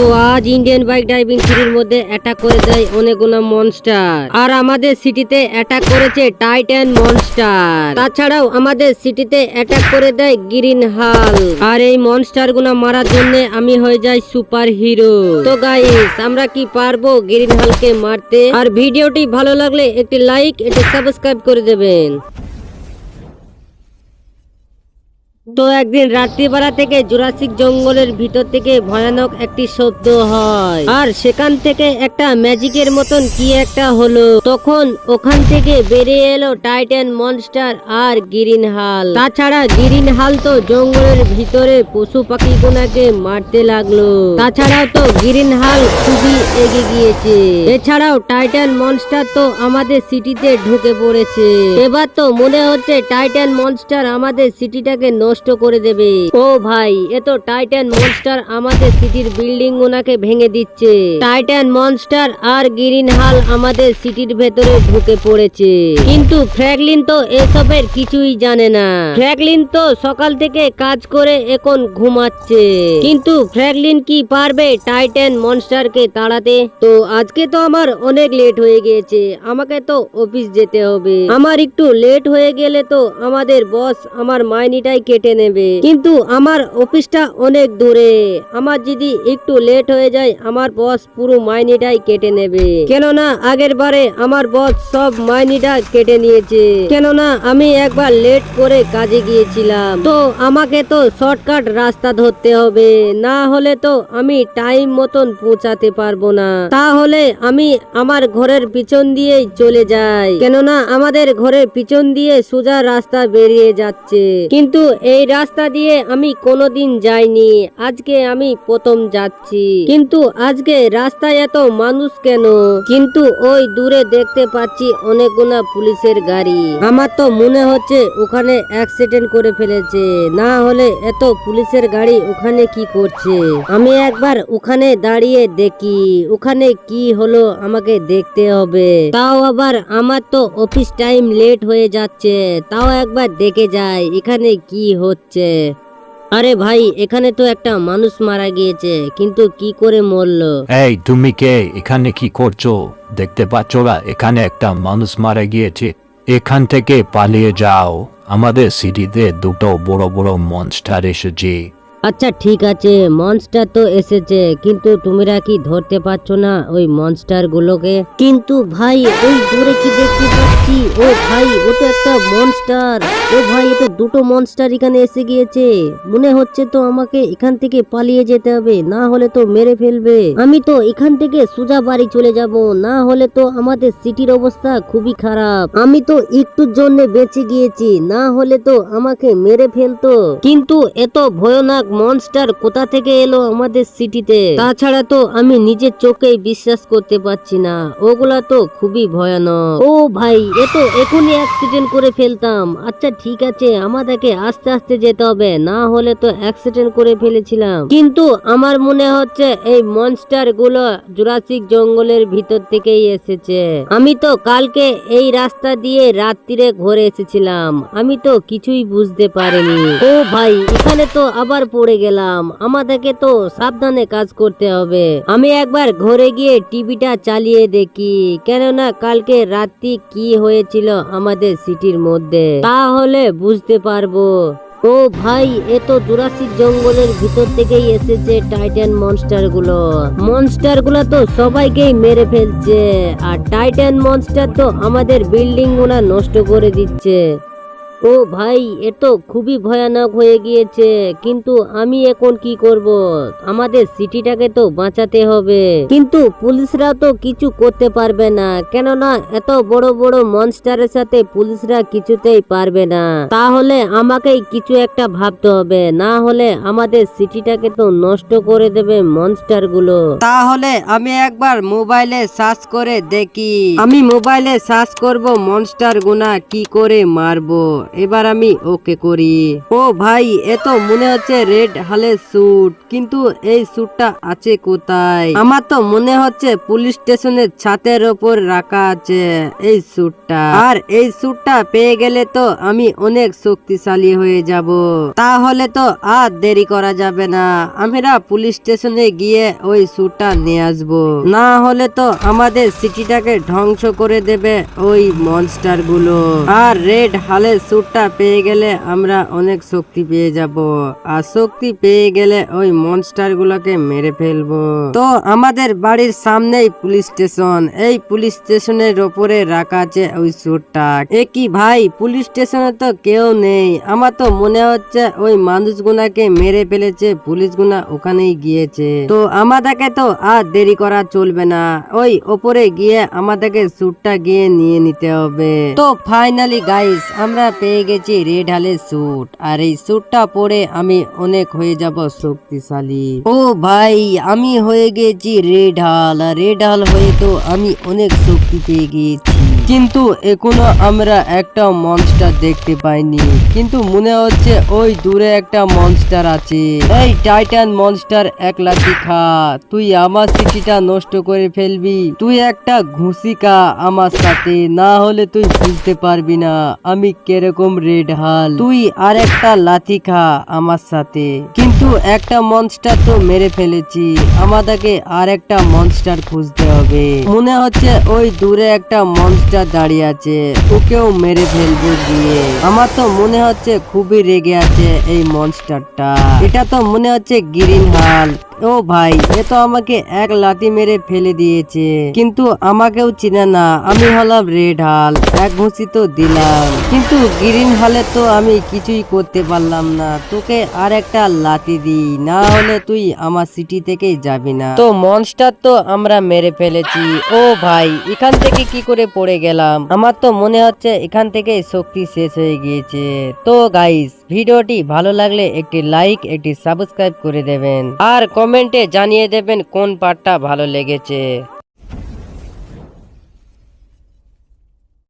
তো আজ Indian bike driving সিটির মধ্যে অ্যাটাক করে দেয় অনেকগুলো মনস্টার আর আমাদের সিটিতে অ্যাটাক করেছে টাইটান মনস্টার তাছাড়াও আমাদের সিটিতে অ্যাটাক করে দেয় গ্রিন হাল আর এই মনস্টারগুলো মারার জন্য আমি হয়ে যাই সুপার হিরো তো গাইস আমরা কি পারব গ্রিন হালকে মারতে? আর ভিডিওটি ভালো লাগলে একটি লাইক একটি সাবস্ক্রাইব করে দেবেন। তো একদিন রাত্রিবেলা থেকে জুরাসিক জঙ্গলের ভিতর থেকে ভয়ানক একটি শব্দ হয়। আর সেখান থেকে একটা ম্যাজিকের মতন কি একটা হলো? তখন ওখান থেকে বেরিয়ে এলো টাইটান মনস্টার আর গ্রিন হাল তাছাড়া গ্রিন হাল তো জঙ্গলের ভিতরে পশু পাখি গুনাকে মারতে লাগল। তাছাড়াও তো গ্রিন হাল খুবই এগিয়ে গিয়েছে। এছাড়াও টাইটান মনস্টার তো আমাদের সিটিতে ঢুকে পড়েছে। এবার তো মনে হচ্ছে টাইটান মনস্টার আমাদের সিটিটাকে নষ্ট করে দেবে। ও ভাই, এ তো টাইটান মনস্টার আমাদের সিটির বিল্ডিং গুনাকে ভেঙে দিচ্ছে। টাইটান মনস্টার আর গ্রিন হাল আমাদের সিটির ভেতরে ঢুকে পড়েছে। কিন্তু ফ্র্যাগলিন তো এসবের কিছুই জানে না। ফ্র্যাগলিন তো সকাল থেকে কাজ করে এখন ঘুমাচ্ছে। কিন্তু ফ্র্যাগলিন কি পারবে টাইটান মনস্টারকে তাড়াতে? তো আজকে তো আমার অনেক লেট হয়ে গিয়েছে, আমাকে তো অফিস যেতে হবে। আমার একটু লেট হয়ে গেলে তো আমাদের বস আমার মাইনিটাই কেটে নেবে। কিন্তু আমার অফিসটা অনেক দূরে। আমার যদি একটু লেট হয়ে যায়, আমার বস পুরো মাইনিটাই কেটে নেবে। কেননা, আগের বারে আমার বস সব মাইনিটা কেটে নিয়েছে। কেননা, আমি একবার লেট করে কাজে গিয়েছিলাম। তো আমাকে তো শর্টকাট রাস্তা ধরতে হবে। না হলে তো আমি টাইম মতন পৌঁছাতে পারব না। তাহলে আমি আমার ঘরের পিছন দিয়েই চলে যাই। কেননা, আমাদের ঘরের পিছন দিয়ে সোজা রাস্তা বেরিয়ে যাচ্ছে। কিন্তু এই রাস্তা দিয়ে আমি কোনোদিন যাইনি। আজকে আমি প্রথম যাচ্ছি। কিন্তু আজকে রাস্তায় এত মানুষ কেন? কিন্তু ওই দূরে দেখতে পাচ্ছি অনেকগুলা পুলিশের গাড়ি। আমার তো মনে হচ্ছে ওখানে অ্যাক্সিডেন্ট করে ফেলেছে। না হলে এত পুলিশের গাড়ি ওখানে কি করছে? আমি একবার ওখানে দাঁড়িয়ে দেখি। ওখানে কি হলো আমাকে দেখতে হবে। তাও আবার আমার তো অফিস টাইম লেট হয়ে যাচ্ছে। তাও একবার দেখে যাই এখানে কি হচ্ছে। আরে ভাই, এখানে তো একটা মানুষ মারা গিয়েছে, কিন্তু কি করে মরলো? এই, তুমি কে? এখানে কি করছ? দেখতে পাচ্ছ না, এখানে একটা মানুষ মারা গিয়েছে। এখান থেকে পালিয়ে যাও। আমাদের সিটিতে দুটো বড় বড় মনস্টার এসেছে। আচ্ছা ঠিক আছে মনস্টার তো এসেছে, কিন্তু তোমরা কি ধরতে পারছ না ওই মনস্টার গুলোকে কিন্তু ভাই, ওই দূরে কি দেখতে পাচ্ছি? ও ভাই, ও তো একটা মনস্টার ও ভাই, এ তো দুটো মনস্টার এখানে এসে গিয়েছে। মনে হচ্ছে তো আমাকে এখান থেকে পালিয়ে যেতে হবে, না হলে তো মেরে ফেলবে। আমি তো এখান থেকে সোজা বাড়ি চলে যাব, না হলে তো আমাদের সিটির অবস্থা খুবই খারাপ। আমি তো একটুর জন্য বেঁচে গিয়েছি, না হলে তো আমাকে মেরে ফেলতো। কিন্তু এত ভয়ানক মনস্টার কোথা থেকে এলো আমাদের সিটিতে তাছাড়া তো আমি নিজের চোখেই বিশ্বাস করতে পারছি না। ওগুলা তো খুবই ভয়ানক। ও ভাই, এ তো এখনই অ্যাক্সিডেন্ট করে ফেলতাম। আচ্ছা ঠিক আছে, আমাদেরকে আস্তে আস্তে যেতে হবে। না হলে তো অ্যাক্সিডেন্ট করে ফেলেছিলাম। কিন্তু আমার মনে হচ্ছে এই মনস্টারগুলো জুরাসিক জঙ্গলের ভিতর থেকেই এসেছে। আমি তো কালকে এই রাস্তা দিয়ে রাত্রিরে ঘরে এসেছিলাম। আমি তো কিছুই বুঝতে পারিনি। ও ভাই, এখানে তো আবার পড়ে গেলাম। আমাদেরকে তো সাবধানে কাজ করতে হবে। আমি একবার ঘরে গিয়ে টিভিটা চালিয়ে দেখি, কেননা কালকে রাত্রি কি হয়েছিল আমাদের সিটির মধ্যে, তাহলে বুঝতে পারব। ও ভাই, এ তো জুরাসিক জঙ্গলের ভিতর থেকেই এসেছে টাইটান মনস্টারগুলো মনস্টারগুলো তো সবাইকেই মেরে ফেলছে, আর টাইটান মনস্টার তো আমাদের বিল্ডিংগুলা নষ্ট করে দিচ্ছে। ও ভাই, এ তো খুবই ভয়ানক হয়ে গিয়েছে, কিন্তু আমি এখন কি করব? আমাদের সিটিটাকে তো বাঁচাতে হবে। কিন্তু পুলিশরা তো কিছু করতে পারবে না, কেননা এত বড় বড় মনস্টারের সাথে পুলিশরা কিছুতেই পারবে না। তাহলে আমাকেই কিছু একটা ভাবতে হবে, না হলে আমাদের সিটিটাকে তো নষ্ট করে দেবে মনস্টারগুলো তাহলে আমি একবার মোবাইলে সার্চ করে দেখি। আমি মোবাইলে সার্চ করব মনস্টার গুনা কি করে মারবো। এবার আমি ওকে করি। ও ভাই এত মনে হচ্ছে রেড হালের স্যুট, কিন্তু এই স্যুটটা আছে কোথায়? আমার তো মনে হচ্ছে পুলিশ স্টেশনের ছাতের ওপর রাখা আছে এই স্যুটটা। আর এই স্যুটটা পেয়ে গেলে তো আমি অনেক শক্তিশালী হয়ে যাব। তাহলে তো আর দেরি করা যাবে না। আমরা পুলিশ স্টেশনে গিয়ে ওই স্যুটটা নিয়ে আসব। না হলে তো আমাদের সিটিটাকে ধ্বংস করে দেবে ওই মনস্টারগুলো। আর রেড হালের স্যুটটা পেয়ে গেলে আমরা অনেক শক্তি পেয়ে যাব। আর শক্তি পেয়ে গেলে ওই মনস্টার গুলোকে মেরে ফেলব। তো আমাদের বাড়ির সামনেই পুলিশ স্টেশন। এই পুলিশ স্টেশনের ওপরে রাখা আছে ওই স্যুটটা এ কি ভাই, পুলিশ স্টেশনে তো কেউ নেই। আমার তো মনে হচ্ছে ওই মানুষগুনাকে মেরে ফেলেছে পুলিশ গুনা ওখানেই গিয়েছে। তো আমাদেরকে তো আর দেরি করা চলবে না। ওই ওপরে গিয়ে আমাদেরকে স্যুটটা গিয়ে নিয়ে নিতে হবে। তো ফাইনালি গাইস আমরা পেয়ে গেছি রেড হালের স্যুট। আর এই স্যুটটা পরে আমি অনেক হয়ে যাব শক্তিশালী। ও ভাই, আমি হয়ে গেছি রেড হাল। আর রেড হাল হয়ে তো আমি অনেক শক্তি পেয়ে গিয়েছি কিন্তু এখনও আমরা একটা মনস্টার দেখতে পাইনি। কিন্তু মনে হচ্ছে ওই দূরে একটা মনস্টার আছে। এই টাইটান মনস্টার এক লাঠি খা তুই আমার সিটিটা নষ্ট করে ফেলবি। তুই একটা ঘুষি খা আমার সাথে, না হলে তুই বুঝতে পারবি না আমি কীরকম রেড হাল তুই আর একটা লাথি খা আমার সাথে। কিন্তু একটা মনস্টার তো মেরে ফেলেছি, আমাদেরকে আর একটা মনস্টার খুঁজতে হবে মনে হচ্ছে ওই দূরে একটা মনস্টার দাঁড়িয়ে আছে। ওকেও মেরে ফেলব দিয়ে আমার তো মনে হচ্ছে খুবই রেগে আছে এই মনস্টারটা এটা তো মনে হচ্ছে গ্রিন হাল ও ভাই, এ তো আমাকে এক লাথি মেরে ফেলে দিয়েছে, কিন্তু আমাকেও চিনে না। আমি হলাম রেড হাল, এক ঘুষি তো দিলাম। কিন্তু গ্রিন হালে তো আমি কিছুই করতে পারলাম না। তোকে আর একটা লাথি দিই, না হলে তুই আমার সিটি থেকে যাবি না। তো মনস্টার তো আমরা মেরে ফেলেছি। ও ভাই, এখান থেকে কি করে পড়ে গেলাম? আমার তো মনে হচ্ছে এখান থেকে শক্তি শেষ হয়ে গিয়েছে। তো গাইস ভিডিওটি ভালো লাগলে একটি লাইক একটি সাবস্ক্রাইব করে দেবেন। আর কমেন্টে জানিয়ে দেবেন কোন পার্টটা ভালো লেগেছে।